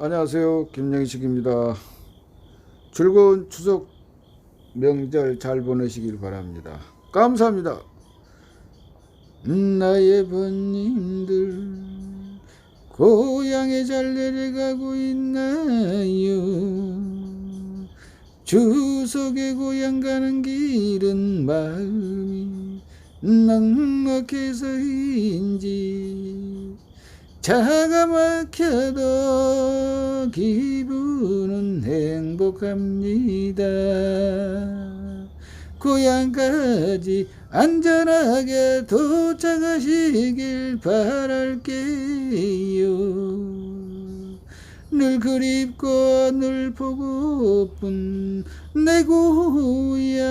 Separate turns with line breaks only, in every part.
안녕하세요. 김영식입니다. 즐거운 추석 명절 잘 보내시길 바랍니다. 감사합니다. 나의 번님들 고향에 잘 내려가고 있나요? 추석에 고향 가는 길은 마음이 넉넉해서인지 차가 막혀도 기분은 행복합니다. 고향까지 안전하게 도착하시길 바랄게요. 늘 그립고 늘 보고픈 내 고향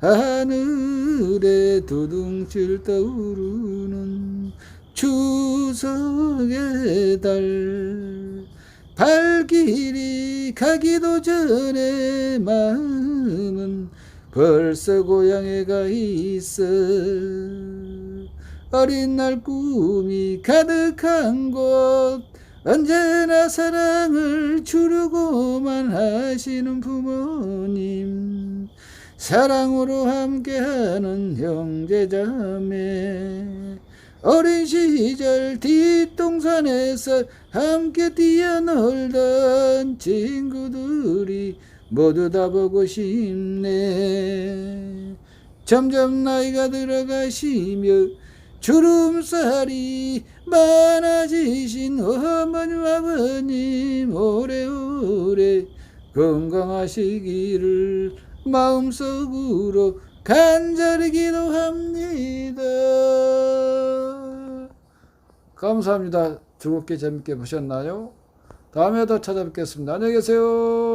하늘에 두둥실 떠오르는 추석의 달 발길이 가기도 전에 마음은 벌써 고향에 가 있어. 어린 날 꿈이 가득한 곳 언제나 사랑을 주르고만 하시는 부모님. 사랑으로 함께하는 형제자매 어린 시절 뒷동산에서 함께 뛰어놀던 친구들이 모두 다 보고 싶네 점점 나이가 들어가시며 주름살이 많아지신 어머님 아버님 오래오래 건강하시기를 마음속으로 간절히 기도합니다. 감사합니다. 즐겁게 재밌게 보셨나요? 다음에 더 찾아뵙겠습니다. 안녕히 계세요.